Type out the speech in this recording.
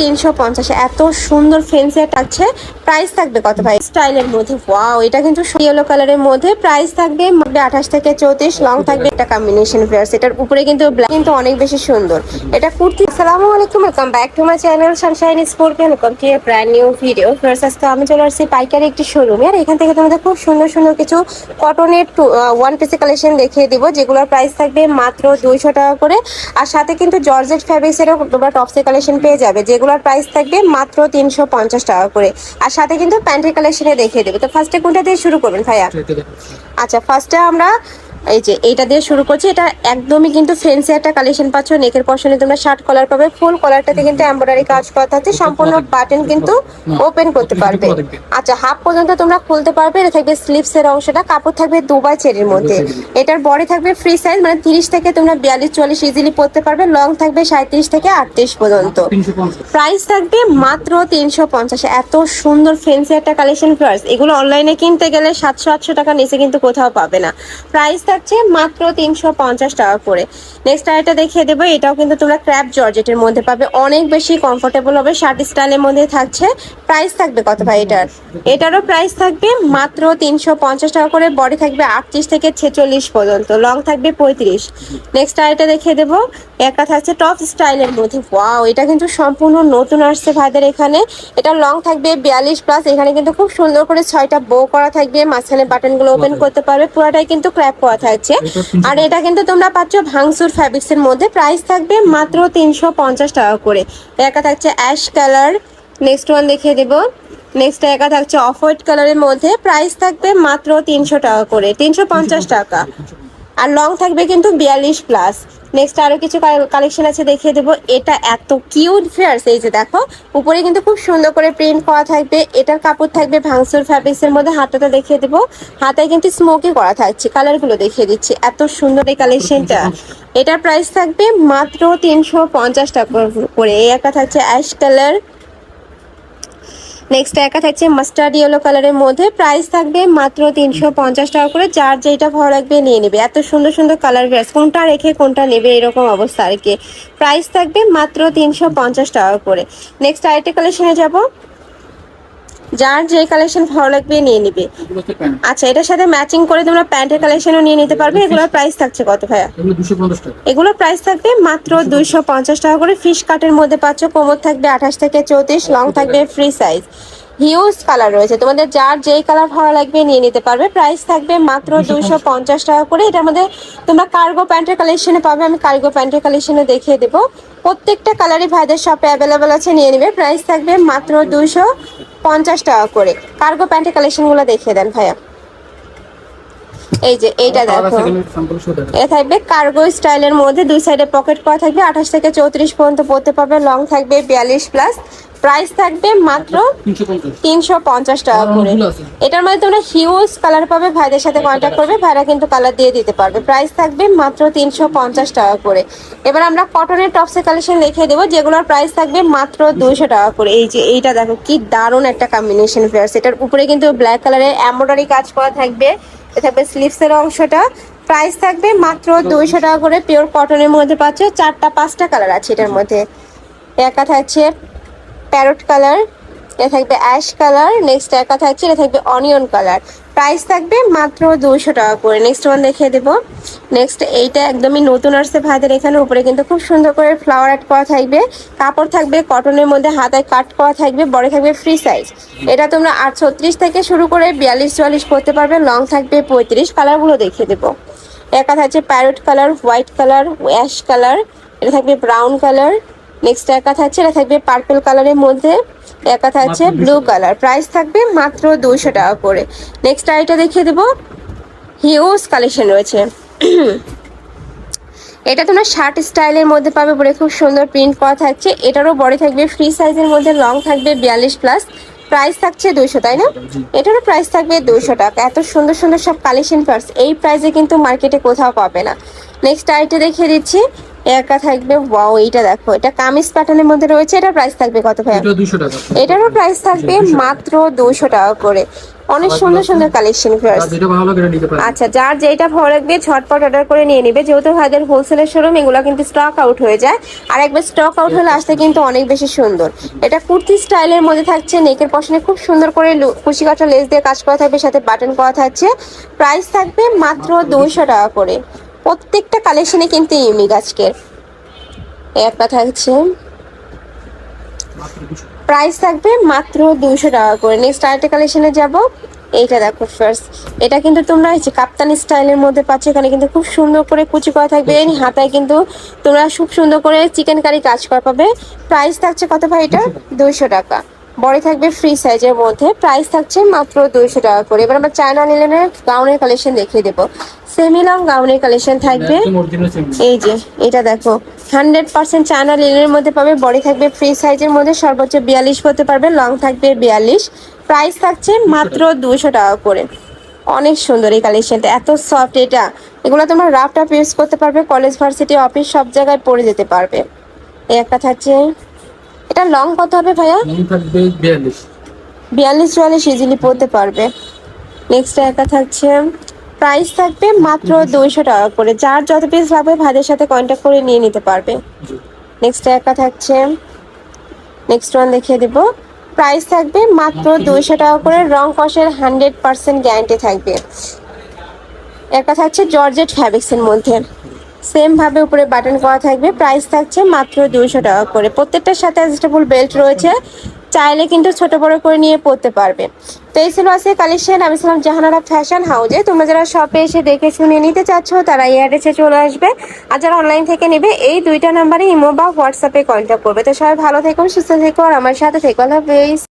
তিনশো পঞ্চাশে। এত সুন্দর ফেন্সি থাকছে। প্রাইস থাকবে কত ভাই? স্টাইলের মধ্যে ওয়াও এটা কিন্তু ইয়েলো কালারের মধ্যে প্রাইস থাকবে আঠাশ থেকে চৌত্রিশ লং থাকবে একটা কম্বিনেশন ফেয়ার্স এটার উপরে কিন্তু black কিন্তু অনেক বেশি সুন্দর। এটা কুর্তি, আসসালামু আলাইকুম welcome back to my channel sunshine welcome to brand new video first আজকে আমি চলে আসছি পাইকারি একটি শোরুমে আর এখান থেকে তোমাদের খুব সুন্দর সুন্দর কিছু কটনের ওয়ান পিসি কালেকশন দেখিয়ে দিব, যেগুলোর প্রাইস থাকবে মাত্র দুইশো টাকা করে। আর সাথে কিন্তু জর্জেট ফ্যাব্রিক্সেরও তোমরা টপসের কালেকশন পেয়ে যাবে যেগুলোর প্রাইস থাকবে মাত্র তিনশো পঞ্চাশ টাকা করে। আর সাথে কিন্তু প্যান্টের কালেকশনে দেখিয়ে দেবে। তো ফার্স্টে কোনটা দিয়ে শুরু করবেন ভাইয়া? আচ্ছা ফার্স্টে আমরা এই যে এইটা দিয়ে শুরু করছি। এটা একদমই কিন্তু ফেন্সি একটা কালেকশন পাচ্ছ। নেকের পশনে তোমরা শার্ট কলার পাবে। ফুল কলারটাতে কিন্তু এমব্রয়ডারি কাজ করা থাকছে। সম্পূর্ণ বাটন কিন্তু ওপেন করতে পারবে। আচ্ছা হাফ পর্যন্ত তোমরা খুলতে পারবে। এটা থাকবে স্লিপস এর অংশটা। কাপড় থাকবে দুবাই চেরির মধ্যে। এটার বডি থাকবে ফ্রি সাইজ মানে তিরিশ থেকে তোমরা বিয়াল্লিশ চল্লিশ ইজিলি পরতে পারবে। লং থাকবে সাঁত্রিশ থেকে আটত্রিশ পর্যন্ত। প্রাইস থাকবে মাত্র তিনশো পঞ্চাশ। এত সুন্দর ফেন্সি একটা কালেকশন প্রাইস এগুলো অনলাইনে কিনতে গেলে সাতশো আটশো টাকা নিচে কিন্তু কোথাও পাবে না। প্রাইস থাকছে মাত্র তিনশো পঞ্চাশ টাকা করে। নেক্সট আরেকটা দেখিয়ে দেবো এটাও কিন্তু তোমরা ক্র্যাপ জর্জেটের মধ্যে পাবে। অনেক বেশি কমফোর্টেবল হবে শার্ট স্টাইলের মধ্যে থাকছে। প্রাইস থাকবে কত ভাই এটার? এটারও প্রাইস থাকবে মাত্র তিনশো পঞ্চাশ টাকা করে বডি থাকবে আটত্রিশ থেকে ছেচল্লিশ পর্যন্ত লং থাকবে পঁয়ত্রিশ। নেক্সট আরেকটা দেখিয়ে দেবো একটা থাকছে টপ স্টাইলের মধ্যে। ওয়াও এটা কিন্তু সম্পূর্ণ নতুন আসছে ভাইদের এখানে। এটা লং থাকবে বিয়াল্লিশ প্লাস এখানে কিন্তু খুব সুন্দর করে ছয়টা বো করা থাকবে মাঝখানে বাটনগুলো ওপেন করতে পারবে পুরোটাই কিন্তু ক্র্যাপ করা থাকছে আর এটা কিন্তু তোমরা পাচ্ছ ভাংসুর ফ্যাব্রিক্স এর মধ্যে। প্রাইস থাকবে মাত্র তিনশো পঞ্চাশ টাকা করে। একা থাকছে অ্যাশ কালার নেক্সট ওয়ান দেখিয়ে দেবো। নেক্সট একা থাকছে অফ হোয়াইট কালারের মধ্যে। প্রাইস থাকবে মাত্র তিনশো টাকা করে। তিনশো পঞ্চাশ টাকা। আর লং থাকবে কিন্তু বিয়াল্লিশ প্লাস নেক্সট আরও কিছু কালেকশন আছে দেখিয়ে দেবো। এটা এত কিউট ফেয়ার্স এই যে দেখো। উপরে কিন্তু খুব সুন্দর করে প্রিন্ট করা থাকবে। এটার কাপড় থাকবে ভাংসুর ফ্যাব্রিক্স এর মধ্যে। হাতাটা দেখিয়ে দেবো। হাতায় কিন্তু স্মোকি করা থাকছে। কালারগুলো দেখিয়ে দিচ্ছি। এত সুন্দর এই কালেকশনটা এটার প্রাইস থাকবে মাত্র তিনশো পঞ্চাশ টাকা করে। এই একটা থাকছে অ্যাশ কালার নেক্সট একা থাকছে মাস্টার্ড ইয়েলো কালারের মধ্যে। প্রাইস থাকবে মাত্র তিনশো পঞ্চাশ টাকা করে। যার যেটা ভালো লাগবে নিয়ে নেবে। এত সুন্দর সুন্দর কালার কোনটা রেখে কোনটা নেবে এরকম অবস্থা আর কি। প্রাইস থাকবে মাত্র তিনশো পঞ্চাশ টাকা করে। নেক্সট আরেকটা কালেকশনে যাব। যার যে কালেকশন ভালো লাগবে নিয়ে নিবে। আচ্ছা এটার সাথে ম্যাচিং করে তোমরা প্যান্টের কালেকশনও নিয়ে নিতে পারবে। এগুলোর প্রাইস থাকছে কত ভাইয়া? এগুলোর প্রাইস থাকবে মাত্র দুইশো পঞ্চাশ টাকা করে। ফিশ কাটের মধ্যে পাচ্ছ কোমর থাকবে আঠাশ থেকে চৌত্রিশ লং থাকবে ফ্রি সাইজ হিউজ কালার রয়েছে। তোমাদের যার যেই কালার ভালো লাগবে নিয়ে নিতে পারবে। প্রাইস থাকবে মাত্র দুইশো পঞ্চাশ। টাকা করে। এটার মধ্যে তোমরা কার্গো প্যান্টের কালেকশনে পাবে। আমি কার্গো প্যান্টের কালেকশনে দেখিয়ে দেবো। প্রত্যেকটা কালারই ভাইদের শপে অ্যাভেলেবেল আছে নিয়ে নিবে। প্রাইস থাকবে মাত্র দুইশো পঞ্চাশ টাকা করে। কার্গো প্যান্টের কালেকশনগুলো দেখিয়ে দেন ভাইয়া। এই যে এইটা দেখো। এটা থাকবে কার্গো স্টাইলের মধ্যে দুই সাইডে পকেট করা থাকবে আঠাশ থেকে চৌত্রিশ পর্যন্ত পড়তে পারবে লং থাকবে বিয়াল্লিশ প্লাস প্রাইস থাকবে মাত্র তিনশো পঞ্চাশ। টাকা করে। এটার মধ্যে তোমরা হিউজ কালার পাবে ভাইদের সাথে কন্ট্যাক্ট করবে ভাইরা কিন্তু কালার দিয়ে দিতে পারবে। প্রাইস থাকবে মাত্র তিনশো পঞ্চাশ টাকা করে। এবার আমরা কটনের টপসের কালেকশন দেখিয়ে দেবো যেগুলোর প্রাইস থাকবে মাত্র দুইশো টাকা করে। এই যে এইটা দেখো কি দারুণ একটা কম্বিনেশন ফেয়ার্স এটার উপরে কিন্তু ব্ল্যাক কালারের এমব্রয়ডারি কাজ করা থাকবে। থাকবে স্লিভসের অংশটা। প্রাইস থাকবে মাত্র দুইশো টাকা করে, পিওর কটনের মধ্যে পাচ্ছ চারটা, পাঁচটা কালার আছে এটার মধ্যে। একা থাকছে প্যারট কালার এটা থাকবে অ্যাশ কালার, নেক্সট একা থাকছে, এটা থাকবে অনিয়ন কালার। প্রাইস থাকবে মাত্র দুশো টাকা করে। নেক্সট ওয়ান দেখিয়ে দেবো। নেক্সট এইটা একদমই নতুন আসছে ভাইদের এখানে। উপরে কিন্তু খুব সুন্দর করে ফ্লাওয়ার অ্যাড করা থাকবে। কাপড় থাকবে কটনের মধ্যে হাতায় কাট করা থাকবে বড় থাকবে ফ্রি সাইজ এটা তোমরা আট ছত্রিশ থেকে শুরু করে বিয়াল্লিশ, চুয়াল্লিশ করতে পারবে। লং থাকবে পঁয়ত্রিশ। কালারগুলো দেখিয়ে দেবো। একা থাকছে parrot colour white colour ash colour এটা থাকবে ব্রাউন কালার নেক্সট একা থাকছে, এটা থাকবে পার্পল কালারের মধ্যে। একা থাকছে ব্লু কালার প্রাইস থাকবে মাত্র দুইশো টাকা করে। নেক্সট আইটা দেখিয়ে দেবো। হিউজ কালেকশন রয়েছে। এটা তোমরা শার্ট স্টাইলের মধ্যে পাবে বলে খুব সুন্দর প্রিন্ট করা থাকছে। এটারও বড় থাকবে ফ্রি সাইজের মধ্যে লং থাকবে বিয়াল্লিশ প্লাস প্রাইস থাকছে দুইশো তাই না? এটারও প্রাইস থাকবে দুইশো টাকা। এত সুন্দর সুন্দর সব কালেকশন পার্স এই প্রাইসে কিন্তু মার্কেটে কোথাও পাবে না। নেক্সট আইটে দেখিয়ে দিচ্ছি। একা থাকবে? ওয়াও এইটা দেখো। এটা কামিজ প্যাটার্নের মধ্যে রয়েছে এটা প্রাইস থাকবে কত ভাই এটা দুশো টাকা। এটারও প্রাইস থাকবে মাত্র দুশো টাকা করে। অনেক সুন্দর সুন্দর কালেকশন আর যেটা ভালো লাগে নিতে পারেন আচ্ছা যার যেটা ভালো লাগবে ঝটপট অর্ডার করে নিয়ে নিবে। যেহেতু ভাইদের হোলসেলের শোরুম এগুলো কিন্তু স্টক আউট হয়ে যায়। আর একবার স্টক আউট হলে আসতে কিন্তু অনেক বেশি সুন্দর। এটা কুর্তি স্টাইলের মধ্যে থাকছে নেকের পশনে খুব সুন্দর করে কুচি কাটা লেস দিয়ে কাজ করা থাকবে সাথে বাটন করা থাকছে। প্রাইস থাকবে মাত্র দুইশো টাকা করে। প্রত্যেকটা কালেকশনে কিন্তু ইউনিক আজকের। একটা থাকছে প্রাইস থাকবে মাত্র দুইশো টাকা করে। নেক্সট আরেকটা কালেকশনে যাব এইটা দেখো ফার্স্ট এটা কিন্তু তোমরা যে কাপ্তানি স্টাইলের মধ্যে পাচ্ছ এখানে কিন্তু খুব সুন্দর করে কুচি করা থাকবে। হাতায় কিন্তু তোমরা খুব সুন্দর করে চিকেন কারি কাজ করা পাবে। প্রাইস থাকছে কত ভাই এটা? দুইশো টাকা। বড় থাকবে ফ্রি সাইজের মধ্যে। প্রাইস থাকছে মাত্র দুইশো টাকা করে। এবার আমরা চায়না নিলেনের গাউনের কালেকশন দেখিয়ে দেবো। সেমি লং গাউনের কালেকশন থাকবে এই যে এটা দেখো। হান্ড্রেড পার্সেন্ট চায়না লিনের মধ্যে পাবে বডি থাকবে ফ্রি সাইজের মধ্যে সর্বোচ্চ বিয়াল্লিশ করতে পারবে লং থাকবে বিয়াল্লিশ। প্রাইস থাকছে মাত্র দুশো টাকা করে। অনেক সুন্দর এই কালেকশনটা এত সফট এটা। এগুলো তোমরা রাফ টাফ ইউজ করতে পারবে কলেজ ভার্সিটি অফিস সব জায়গায় পরে যেতে পারবে। এই একটা থাকছে। এটা লং কত হবে ভাইয়া? বিয়াল্লিশ। চুয়াল্লিশ ইজিলি পড়তে পারবে। নেক্সট একটা থাকছে প্রাইস থাকবে মাত্র দুইশো টাকা করে। যার যত পিস লাগবে ভাইদের সাথে কন্ট্যাক্ট করে নিয়ে নিতে পারবে। নেক্সট একটা থাকছে। নেক্সট ওয়ান দেখিয়ে দেব। প্রাইস থাকবে মাত্র দুইশো টাকা করে। রং কষের হান্ড্রেড পার্সেন্ট গ্যারান্টি থাকবে। একটা থাকছে জর্জেট ফ্যাব্রিক্সের মধ্যে। সেম ভাবে উপরে বাটন করা থাকবে। প্রাইস থাকছে মাত্র দুইশো টাকা করে। প্রত্যেকটার সাথে অ্যাডজাস্টেবল বেল্ট রয়েছে। চাইলে কিন্তু ছোট বড় করে নিয়ে পড়তে পারবে। তো এই ছিল আছে কালেকশন আমি ছিলাম জাহানারা ফ্যাশন হাউজে তোমরা যারা শপে এসে দেখে শুনে নিতে চাচ্ছ, তারা এই অ্যাড্রেসে চলে আসবে। আর যারা অনলাইন থেকে নেবে, এই দুইটা নাম্বারে ইমো বা হোয়াটসঅ্যাপে কন্ট্যাক্ট করবে। তো সবাই ভালো থেকো, সুস্থ থেকো, আর আমার সাথে থেকো। আল্লাহ